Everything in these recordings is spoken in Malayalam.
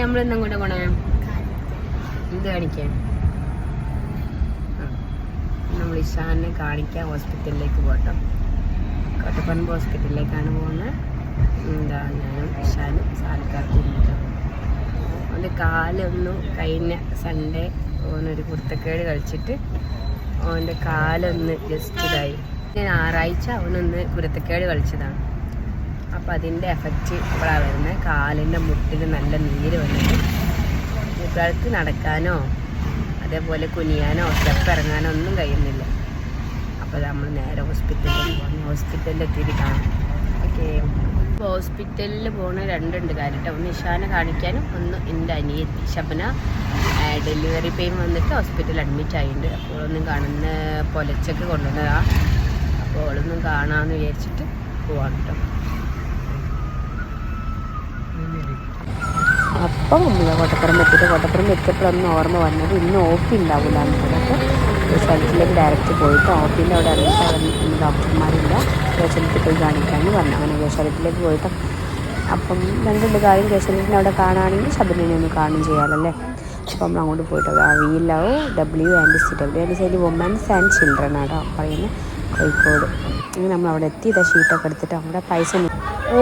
നമ്മളെന്നും കൂടെ പോണേ? എന്ത് കാണിക്കാൻ? നമ്മൾ ഇഷാനെ കാണിക്കാൻ ഹോസ്പിറ്റലിലേക്ക് പോട്ടോ കോട്ടപ്പറമ്പ് ഹോസ്പിറ്റലിലേക്കാണ് പോകുന്നത്. എന്താ ഞാനും ഇഷാനും ഇരുന്നിട്ട് അവന്റെ കാലൊന്നും കഴിഞ്ഞ സൺഡേ ഓനൊരു കുർത്തക്കേട് കളിച്ചിട്ട് അവന്റെ കാലൊന്ന് ജസ്റ്റ് ഇതായി. ഞാൻ ഞായറാഴ്ച അവനൊന്ന് കുരുത്തക്കേട് കളിച്ചതാണ്. അപ്പോൾ അതിന്റെ എഫക്റ്റ് ഇപ്പോഴാണ് വരുന്നത് കാലിന്റെ മുട്ടിൽ നല്ല നീര് വന്നിട്ട് കുട്ടികൾക്ക് നടക്കാനോ അതേപോലെ കുനിയാനോ സ്റ്റെപ്പ് ഇറങ്ങാനോ ഒന്നും കഴിയുന്നില്ല. അപ്പോൾ നമ്മൾ നേരെ ഹോസ്പിറ്റലിൽ പോകുന്നു ഹോസ്പിറ്റലിൽ എത്തിയിട്ട് കാണാം ഓക്കെ. ഇപ്പോൾ ഹോസ്പിറ്റലിൽ പോകുന്ന രണ്ടുണ്ട് കാര്യട്ടോ. ഒന്ന് ഇഷാനെ കാണിക്കാനും ഒന്ന് എന്റെ അനിയത്തി ശബന. ഡെലിവറി പെയിൻ വന്നിട്ട് ഹോസ്പിറ്റലിൽ അഡ്മിറ്റ് ആയിട്ടുണ്ട് അപ്പോൾ ഒന്നും കാണുന്ന പൊലച്ചൊക്കെ കൊണ്ടുവന്നതാണ് അപ്പോൾ അവളൊന്നും കാണാമെന്ന് വിചാരിച്ചിട്ട് പോവാണ് കേട്ടോ അപ്പം നമ്മൾ കോട്ടപ്പുറം എത്തിയിട്ട് കോട്ടപ്പുറം എത്തിയപ്പോഴൊന്നും ഓർമ്മ വന്നത് ഇന്ന് ഓപ്പി ഉണ്ടാവില്ല എന്നുള്ളത് അപ്പോൾ സ്ഥലത്തിലേക്ക് ഡയറക്റ്റ് പോയിട്ട് ഓപ്പിന്റെ അവിടെ ഇറങ്ങിയിട്ട് ഡോക്ടർമാരില്ല. കേശവത്തിൽ പോയി കാണിക്കാമെന്ന് പറഞ്ഞു. അങ്ങനെ കേസലത്തിലേക്ക് പോയിട്ട് അപ്പം രണ്ടുണ്ട് കാര്യം കേശവത്തിന്റെ അവിടെ കാണുകയാണെങ്കിൽ ശബരിനെ ഒന്ന് കാണുകയും ചെയ്യാമല്ലേ അപ്പം നമ്മൾ അങ്ങോട്ട് പോയിട്ട് we love W and C W and C women's and children ആട്ടോ പറയുന്നത്. കോഴിക്കോട്. അങ്ങനെ നമ്മൾ അവിടെ എത്തി ഇതാ ഷീട്ടൊക്കെ എടുത്തിട്ട് അവിടെ പൈസ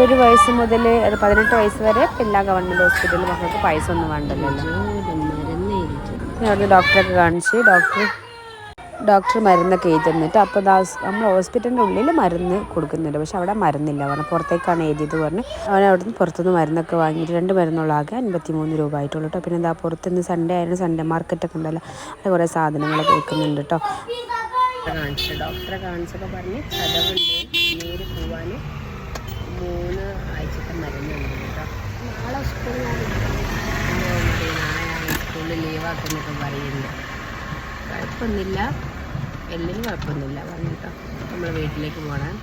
ഒരു വയസ്സ് മുതൽ അത് പതിനെട്ട് വയസ്സ് വരെ എല്ലാ ഗവൺമെന്റ് ഹോസ്പിറ്റലിൽ മക്കൾക്ക് പൈസ ഒന്നും വേണ്ടല്ലോ. അവിടുന്ന് ഡോക്ടറൊക്കെ കാണിച്ച് ഡോക്ടർ ഡോക്ടർ മരുന്നൊക്കെ എഴുതി തന്നിട്ട് അപ്പോൾ നമ്മൾ ഹോസ്പിറ്റലിന്റെ ഉള്ളിൽ മരുന്ന് കൊടുക്കുന്നുണ്ട്. പക്ഷെ അവിടെ മരുന്നില്ല. പറഞ്ഞു പുറത്തേക്കാണ് എഴുതിയത് പറഞ്ഞ് അവൻ അവിടുന്ന് പുറത്തുനിന്ന് മരുന്നൊക്കെ വാങ്ങിയിട്ട് രണ്ട് മരുന്നുള്ള ആകെ അൻപത്തി മൂന്ന് രൂപ ആയിട്ടുള്ളൂ കേട്ടോ. പിന്നെ എന്താ പുറത്തുനിന്ന് സൺഡേ ആയിരുന്നു സൺഡേ മാർക്കറ്റൊക്കെ ഉണ്ടല്ലോ. അവിടെ കുറേ സാധനങ്ങളൊക്കെ വെക്കുന്നുണ്ട് കേട്ടോ. കാണിച്ചു ഡോക്ടറെ കാണിച്ചൊക്കെ പറഞ്ഞ് ചതവുണ്ട് നേര് പോവാൻ മൂന്ന് ആഴ്ചത്തെ മരുന്നുണ്ട് കേട്ടോ. നാളെ സ്കൂളിൽ നാളെ സ്കൂളിൽ ലീവാക്കുന്നൊക്കെ പറയുന്നുണ്ട്. കുഴപ്പമൊന്നുമില്ല. എല്ലിന് കുഴപ്പമൊന്നുമില്ല. പറഞ്ഞിട്ടോ നമ്മൾ വീട്ടിലേക്ക് പോകണം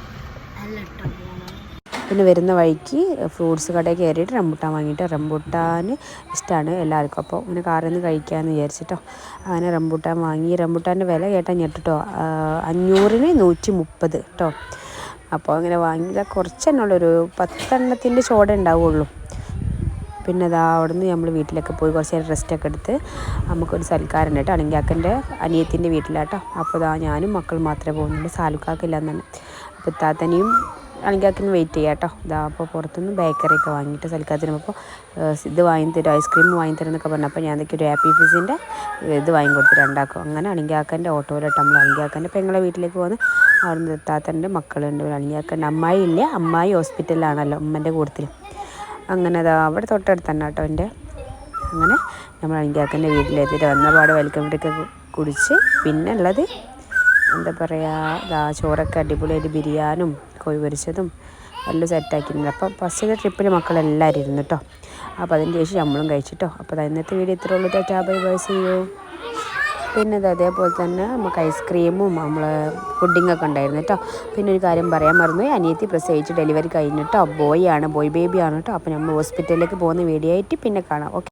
പിന്നെ വരുന്ന വഴിക്ക് ഫ്രൂട്ട്സ് കടയിൽ കയറിയിട്ട് റംബുട്ടാൻ വാങ്ങിയിട്ട് റംബുട്ടാൻ ഇഷ്ടമാണ് എല്ലാവർക്കും. അപ്പോൾ ഇങ്ങനെ കാറിൽ നിന്ന് കഴിക്കാമെന്ന് വിചാരിച്ചിട്ടോ. അങ്ങനെ റംബുട്ടാൻ വാങ്ങി. റംബുട്ടാന്റെ വില കേട്ടാൽ ഞെട്ടിട്ടോ. അഞ്ഞൂറിന് നൂറ്റി മുപ്പത് കേട്ടോ അപ്പോൾ അങ്ങനെ വാങ്ങിയത് കുറച്ചെണ്ണുള്ളൊരു പത്തെണ്ണത്തിന്റെ ചോട ഉണ്ടാവുള്ളൂ. പിന്നെ അതാ അവിടെ നിന്ന് നമ്മൾ വീട്ടിലൊക്കെ പോയി കുറച്ച് നേരം റെസ്റ്റൊക്കെ എടുത്ത് നമുക്കൊരു സൽക്കാരം കേട്ടോ അക്കന്റെ അനിയത്തിന്റെ വീട്ടിലാട്ടോ അപ്പോൾ ഇതാ ഞാനും മക്കൾ മാത്രമേ പോകുന്നുള്ളൂ. സാലുക്കാക്കില്ല എന്നാണ് അപ്പോൾ ഇത്താത്തനെയും അണങ്കിയാക്കിന് വെയിറ്റ് ചെയ്യാം കേട്ടോ. ഇതാ അപ്പോൾ പുറത്തുനിന്ന് ബേക്കറിയൊക്കെ വാങ്ങിയിട്ട് സൽക്കാരത്തിന് അപ്പോൾ ഇത് വാങ്ങി തരും ഐസ്ക്രീം വാങ്ങി തരും എന്നൊക്കെ പറഞ്ഞു. അപ്പോൾ ഞാൻ എന്തൊക്കെ ഒരു ഹാപ്പി ഫിസിന്റെ ഇത് വാങ്ങി കൊടുത്തിട്ട് ഉണ്ടാക്കും അങ്ങനെ അണിങ്കാക്കന്റെ ഓട്ടോയിലിട്ട് നമ്മൾ അണങ്കിയാക്കന്റെ പെങ്ങളെ വീട്ടിലേക്ക് പോകുന്നത്. അവിടെ നിന്ന് താത്തന്റെ മക്കളുണ്ട് അണങ്കിയാക്കന്റെ അമ്മായി ഇല്ല അമ്മായി ഹോസ്പിറ്റലിലാണല്ലോ ഉമ്മന്റെ കൂട്ടത്തിൽ അങ്ങനെ അതാ അവിടെ തൊട്ടടുത്ത് തന്നെ കേട്ടോ എന്റെ. അങ്ങനെ നമ്മൾ അണിങ്കാക്കന്റെ വീട്ടിലെത്തിയിട്ട് വന്നപാട് വെൽക്കം ഡ്രിങ്ക് കുടിച്ച് പിന്നെ ഉള്ളത് എന്താ പറയുക ചോറൊക്കെ അടിപൊളിയായിട്ട് ബിരിയാനും കോഴി പൊരിച്ചതും എല്ലാം സെറ്റാക്കിയിട്ടുണ്ട് അപ്പം ഫസ്റ്റത്തെ ട്രിപ്പിൽ മക്കളെല്ലാവരും ഇരുന്നു കേട്ടോ അപ്പോൾ അതിന് ശേഷം നമ്മളും കഴിച്ചിട്ടോ അപ്പോൾ ഇന്നത്തെ വീഡിയോ ഇത്രേ ഉള്ളൂ. ടാറ്റാ ബൈ ബൈ ചെയ്യൂ പിന്നെ ഇത് അതേപോലെ തന്നെ നമുക്ക് ഐസ്ക്രീമും നമ്മൾ പുഡിങ്ങൊക്കെ ഉണ്ടായിരുന്നു കേട്ടോ പിന്നെ ഒരു കാര്യം പറയാൻ മറന്നു. അനിയത്തി പ്രസവിച്ച് ഡെലിവറി കഴിഞ്ഞിട്ടോ ബോയ് ആണ് ബോയ് ബേബി ആണ് കേട്ടോ അപ്പോൾ നമ്മൾ ഹോസ്പിറ്റലിലേക്ക് പോകുന്ന വീഡിയോ ആയിട്ട് പിന്നെ കാണാം. ഓക്കെ